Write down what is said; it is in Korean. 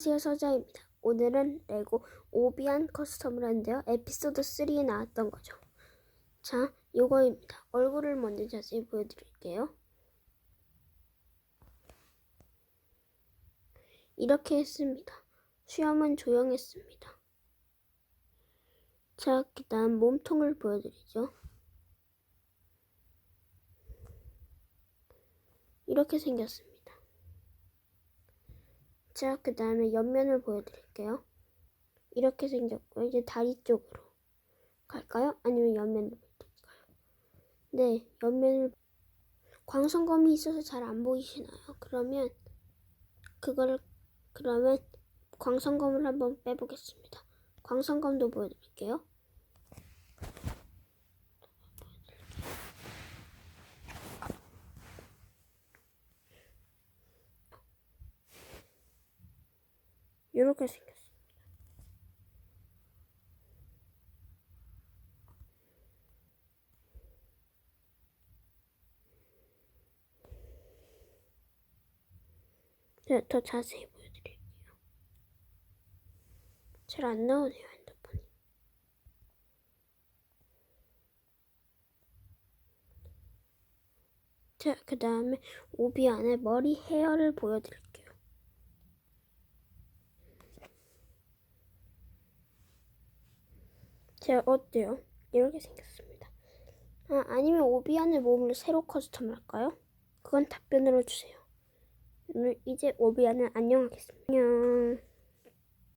안녕하세요 서자입니다. 오늘은 레고 오비안 커스텀을 하는데요. 에피소드 3에 나왔던 거죠. 자, 요거입니다. 얼굴을 먼저 자세히 보여드릴게요. 이렇게 했습니다. 수염은 조용했습니다. 자, 그 다음 몸통을 보여드리죠. 이렇게 생겼습니다. 자, 그 다음에 옆면을 보여드릴게요. 이렇게 생겼고, 이제 다리 쪽으로 갈까요? 아니면 옆면을 보여드릴까요? 네, 옆면을, 광선검이 있어서 잘 안 보이시나요? 그러면, 그걸, 그러면, 광선검을 한번 빼보겠습니다. 광선검도 보여드릴게요. 이렇게 생겼습니다. 네, 더 자세히 보여드릴게요. 잘 안 나오네요, 핸드폰이. 자, 그 다음에 오비 안에 머리 헤어를 보여드릴게요. 자, 어때요? 이렇게 생겼습니다. 아, 아니면 오비 안에 몸을 새로 커스텀 할까요? 그건 답변으로 주세요. 오늘 이제 오비 안을 안녕하겠습니다. 안녕.